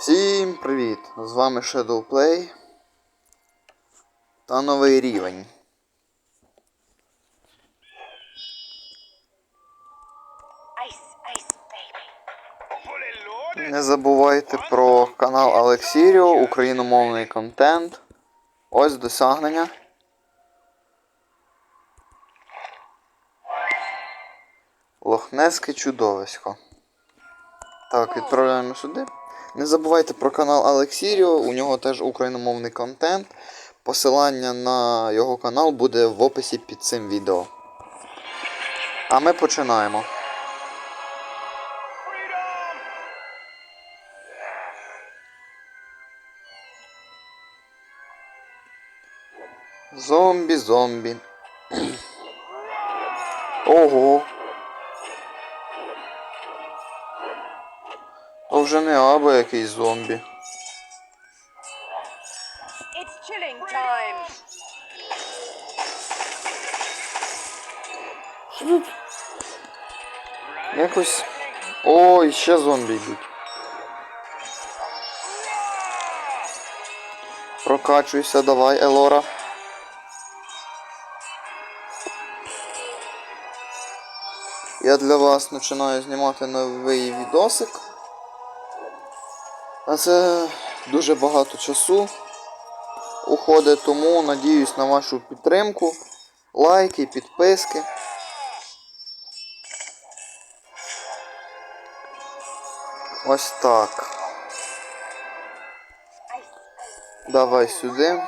Всім привіт! З вами Shadowplay та новий рівень. Не забувайте про канал Алексіріо, україномовний контент. Ось досягнення. Лохнеське чудовисько. Так, відправляємо сюди. Не забувайте про канал Алексіріо, у нього теж україномовний контент. Посилання на його канал буде в описі під цим відео. А ми починаємо. Зомбі, зомбі. Ого. Вже не аби якийсь зомбі. Якось. Ой, ще зомбі йдуть. Прокачуйся, давай, Елора. Я для вас починаю знімати новий відосик. А це дуже багато часу уходить, тому надіюсь на вашу підтримку, лайки, підписки. Ось так. Давай сюди.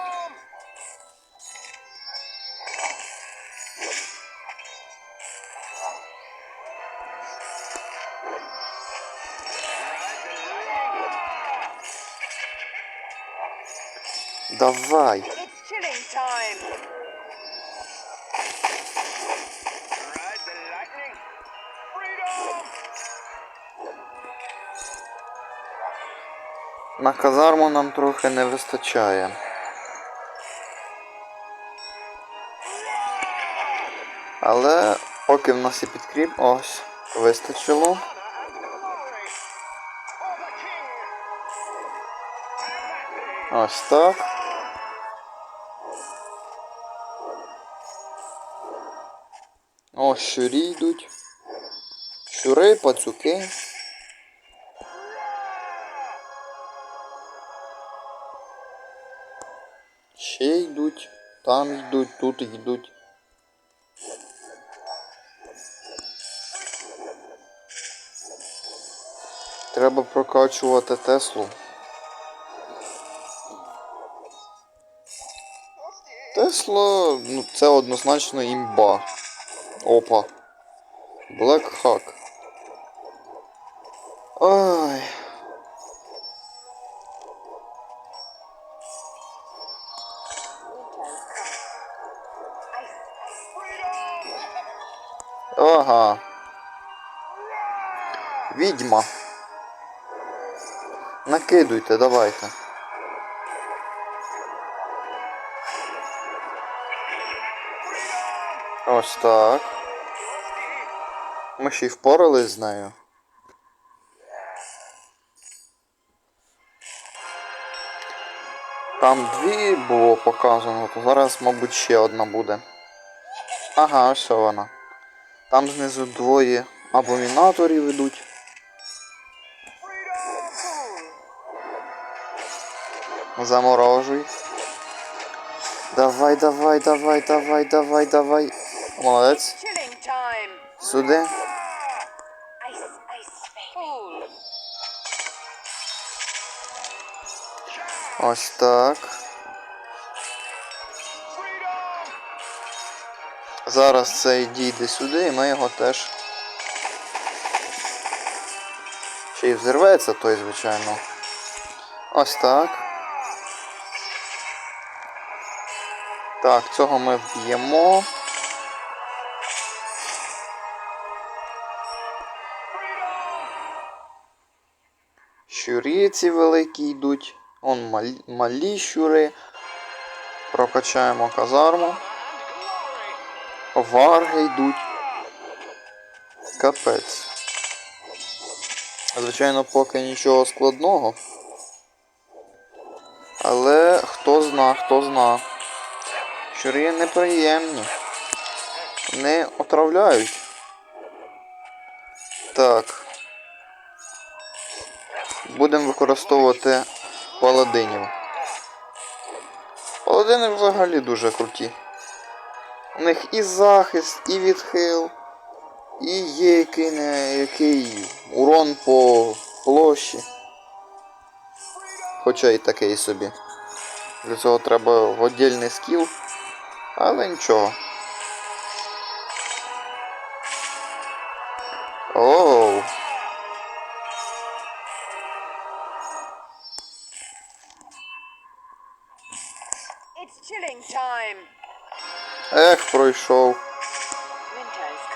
Давай. На казарму нам трохи не вистачає. Але поки в нас і підкріп, ось, вистачило. Ось так. О, щурі йдуть. Щури, пацюки. Ще йдуть, там йдуть, тут йдуть. Треба прокачувати Теслу. Тесла, ну це однозначно імба. Опа. Black. Ice, ice. Ага. Відьма. Накидуйте, давайте. Ось так. Ми ще й впорались з нею. Там дві було показано, то зараз, мабуть, ще одна буде. Ага, ось вона. Там знизу двоє абомінаторів ідуть. Заморожуй. Давай, давай, давай, давай, давай, давай. Молодець. Сюди. Ось так. Зараз цей дійде сюди і ми його теж. Ще й взірветься той, звичайно. Ось так. Так, цього ми вб'ємо. Ці великі йдуть. Он малі, малі щури. Прокачаємо казарму. Варги йдуть. Капець. Звичайно, поки нічого складного. Але хто зна, хто зна. Щурі неприємні. Вони отравляють. Так. Будемо використовувати паладинів. Паладини взагалі дуже круті. У них і захист, і відхил, і є який, не, який урон по площі. Хоча і такий собі. Для цього треба віддільний скіл, але нічого. Оу.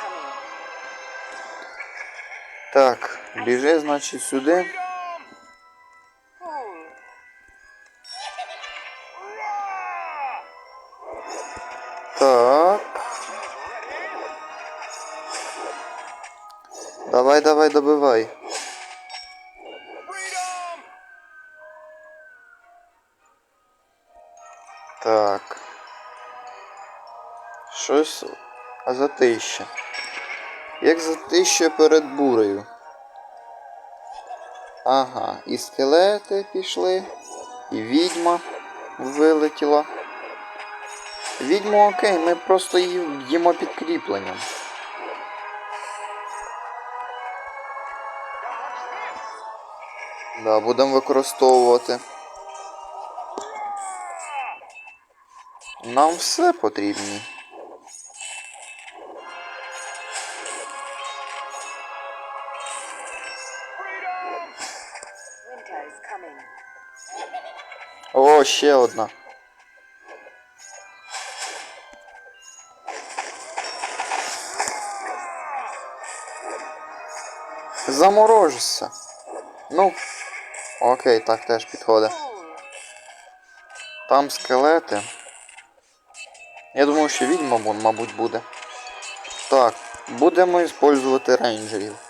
Coming. Так, сюди. Freedom! Cool. Так. Давай, давай. Freedom! Так. Щось затище. Як затище перед бурею. Ага, і скелети пішли, і відьма вилетіла. Відьму окей, ми просто її їмо підкріпленням. Да, будемо використовувати. Нам все потрібні. О, ще одна. Заморожишся. Ну, окей, так теж підходить. Там скелети. Я думаю, що відьма, мабуть, буде. Так, будемо використовувати рейнджерів.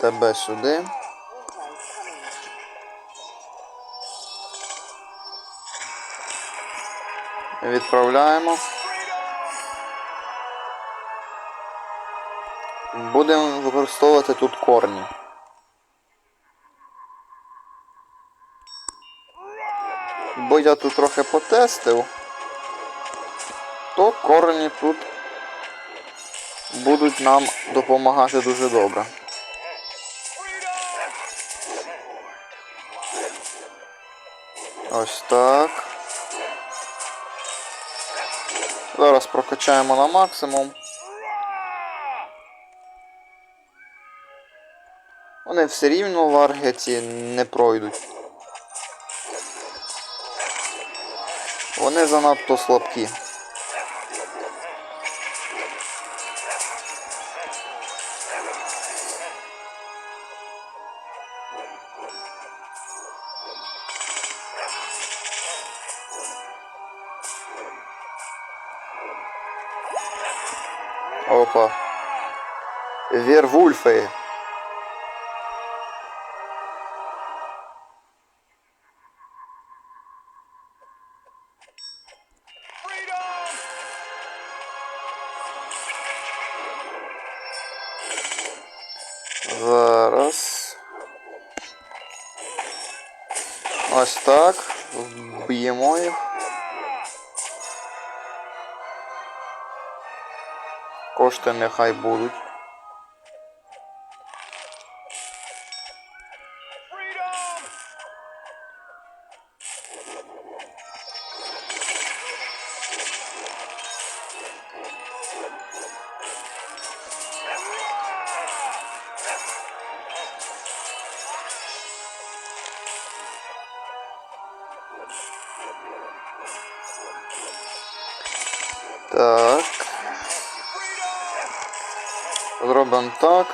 Тебе сюди. Відправляємо. Будемо використовувати тут корні. Бо я тут трохи потестив, то корені тут будуть нам допомагати дуже добре. Ось так. Зараз прокачаємо на максимум. Вони все рівно ларги ці не пройдуть. Вони занадто слабкі. Опа. Вервульфи. Freedom! Зараз. Ось так. Вб'ємо їх. Кошти нехай будуть. Зробимо так.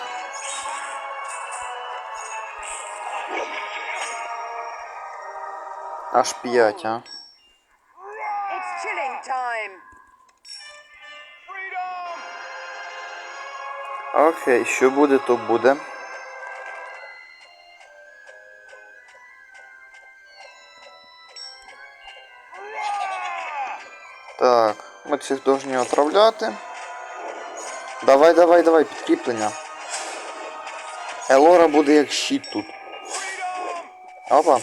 Аж 5, а. Окей, що буде, то буде. Так, ми цих повинні отравляти. Давай, давай, давай, підкріплення. Елора буде як щит тут. Опа.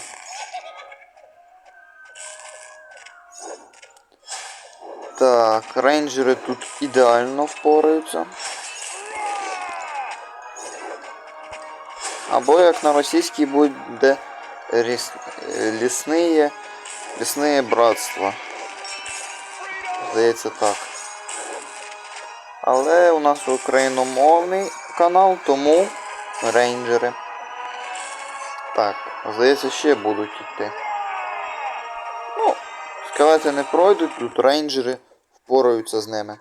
Так, рейнджери тут ідеально впораються. Або як на російській буде ріс... лісне братство. Здається так. Але у нас україномовний канал, тому рейнджери. Так, здається, ще будуть йти. Ну, скелети не пройдуть, тут рейнджери впораються з ними.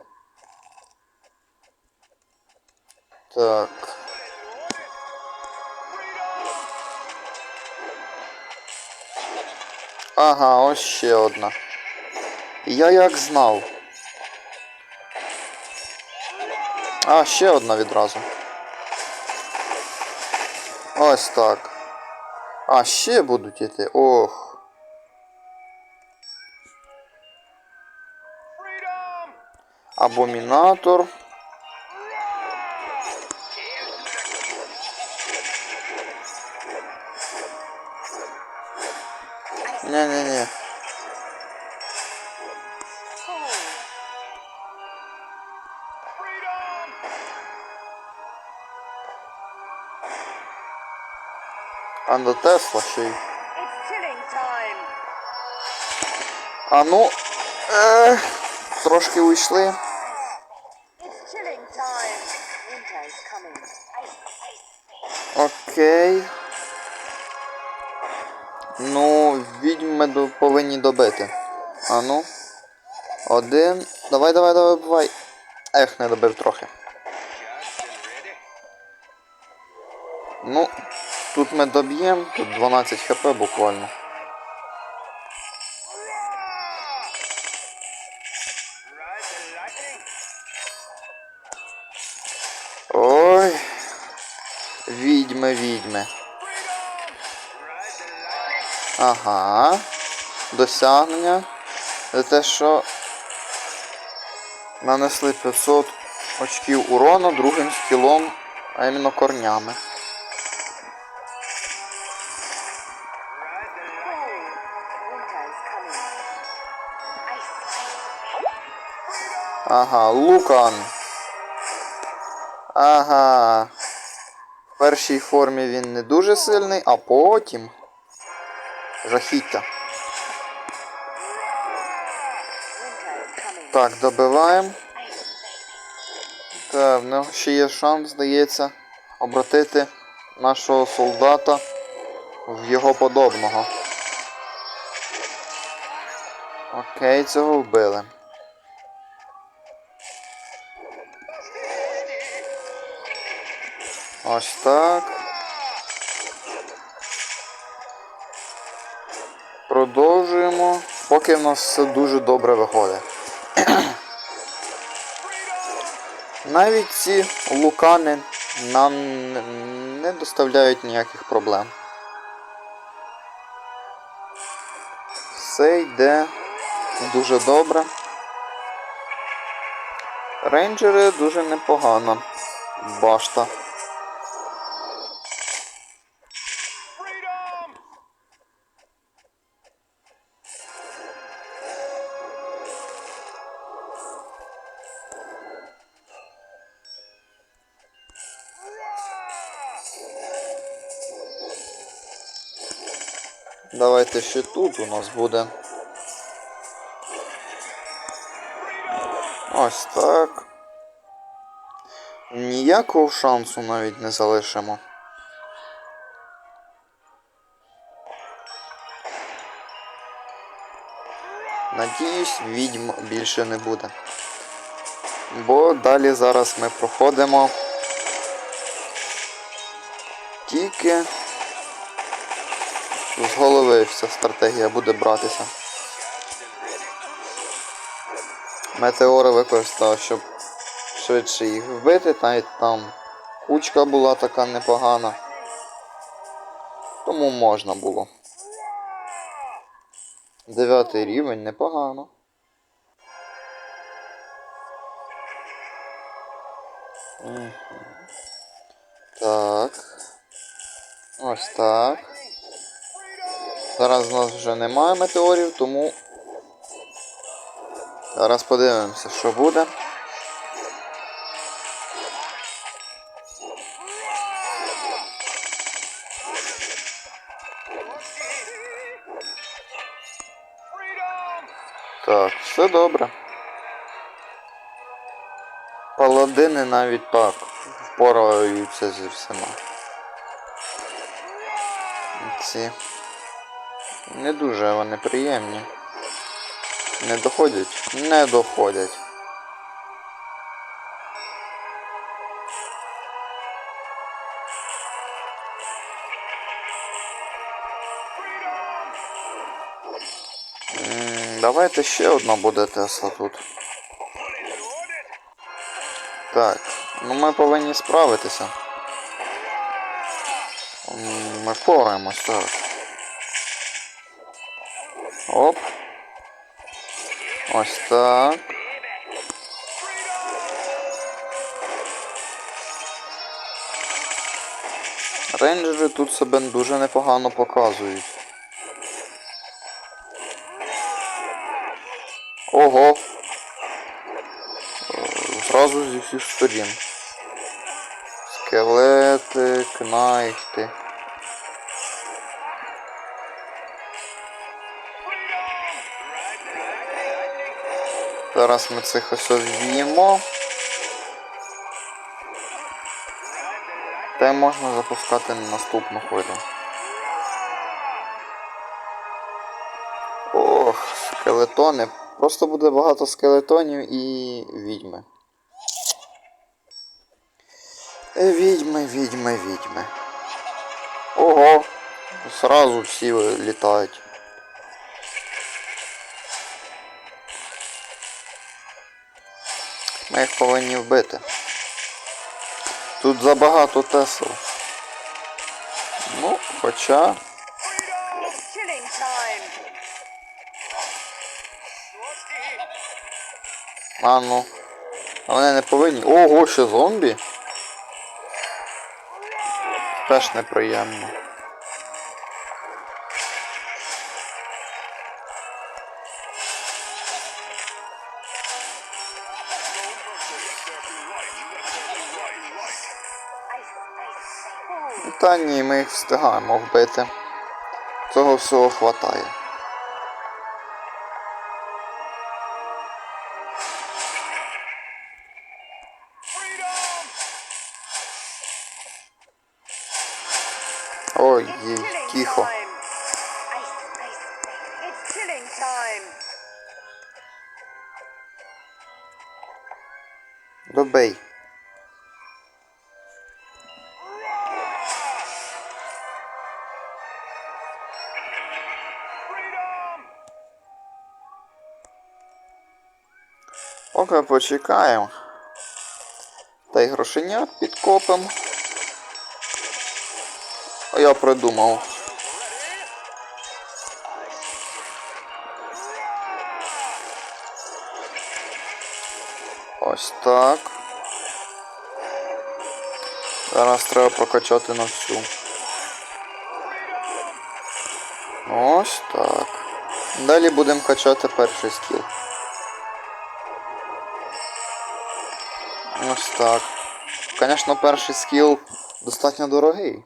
Так. Ага, ось ще одна. Я як знав. А, ще одна відразу. Ось так. А, ще будуть іти. Ох. Абомінатор. А до Тесла ще й. А ну. Е, трошки уйшли. Окей. Ну, відьм ми до- повинні добити. А ну. Один. Давай, давай, давай, давай. Ех, не добив трохи. Ну, ми доб'ємо, тут 12 хп буквально. Ой. Відьми, відьми. Ага. Досягнення. За те, що нанесли 500 очків урону другим скілом, а іменно корнями. Ага, Лукан. Ага. В першій формі він не дуже сильний, а потім. Жахіття. Так, добиваємо. Та в нього ще є шанс, здається, обратити нашого солдата в його подобного. Окей, цього вбили. Ось так. Продовжуємо, поки в нас все дуже добре виходить. Навіть ці лукани нам не- доставляють ніяких проблем. Все йде дуже добре. Рейнджери дуже непогана башта. Давайте ще тут у нас буде. Ось так. Ніякого шансу навіть не залишимо. Надіюсь, відьм більше не буде. Бо далі зараз ми проходимо тільки з голови вся стратегія буде братися. Метеори використав, щоб швидше їх вбити, навіть там Кучка була така непогана. Тому можна було. Дев'ятий рівень непогано. Так. Ось так. Зараз у нас вже немає метеорів, тому. Зараз подивимося, що буде. Так, все добре. Паладини навіть так впораються зі всіма. Ці не дуже вони приємні. Не доходять? Не доходять. Давайте ще одна буде Тесла тут. Так, ну ми повинні справитися. Ми впораємось, так. Оп. Ось так. Рейнджери тут себе дуже непогано показують. Ого. Зразу зі всіх сторін. Скелети, кнайхти. Зараз ми цих ось вб'ємо. Та можна запускати на наступну хвилю. Ох, скелетони. Просто буде багато скелетонів і відьми. Е, Відьми, відьми, відьми. Ого! Сразу всі літають. Ми їх повинні вбити. Тут забагато тесел. Ну, хоча. А ну. А вони не повинні. Ого, ще зомбі? Теж неприємно. Та ні, ми їх встигаємо вбити. Цього всього хватає. Ой, їй, тихо. Поки почекаємо. Та й грошенят підкопимо. А я придумав. Ось так. Зараз треба прокачати на всю. Ось так. Далі будемо качати перший скіл. Ось так. Звісно, перший скіл достатньо дорогий.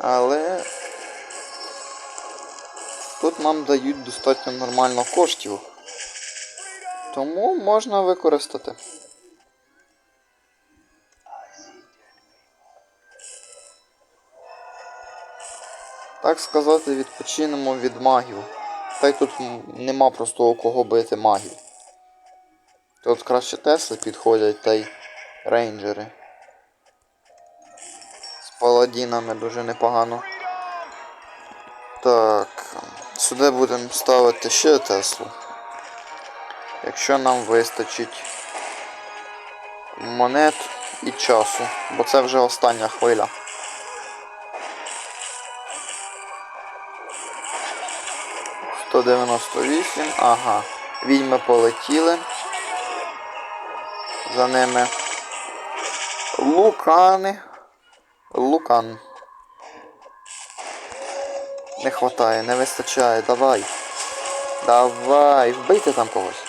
Але тут нам дають достатньо нормально коштів. Тому можна використати. Так сказати, відпочинемо від магів. Та й тут нема просто у кого бити магів. Тут краще Тесли підходять та й рейнджери. З паладінами дуже непогано. Так, сюди будемо ставити ще Теслу. Якщо нам вистачить монет, і часу, бо це вже остання хвиля. Сто дев'яносто вісім, ага. Відьми полетіли. За ними. Лукани. Лукан. Не хватає, не вистачає, давай. Давай, вбийте там когось.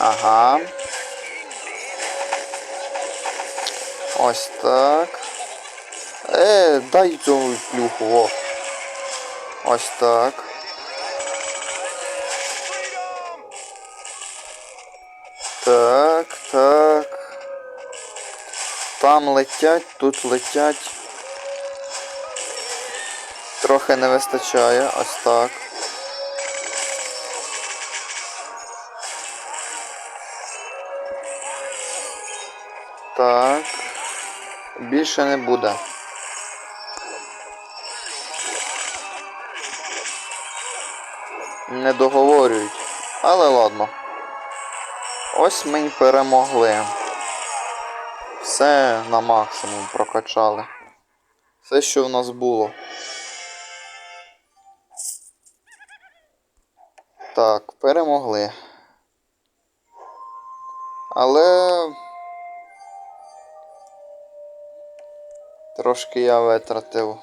Ага. Ось так. Е, дай цю плюху, о. Ось так. Так, так. Там летять, тут летять. Трохи не вистачає, ось так. Так. Більше не буде. Не договорюють. Але ладно. Ось ми й перемогли. Все на максимум прокачали. Все, що в нас було. Так, перемогли. Але. Трошки я витратив.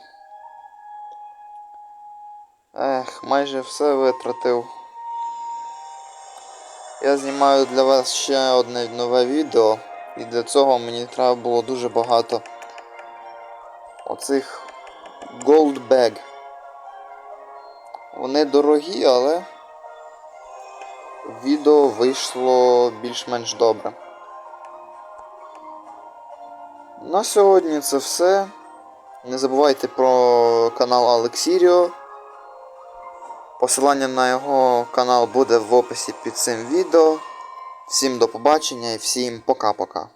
Ех, майже все витратив. Я знімаю для вас ще одне нове відео. І для цього мені треба було дуже багато оцих Gold Bag. Вони дорогі, але відео вийшло більш-менш добре. На сьогодні це все. Не забувайте про канал Алексіріо. Посилання на його канал буде в описі під цим відео. Всім до побачення і всім пока-пока.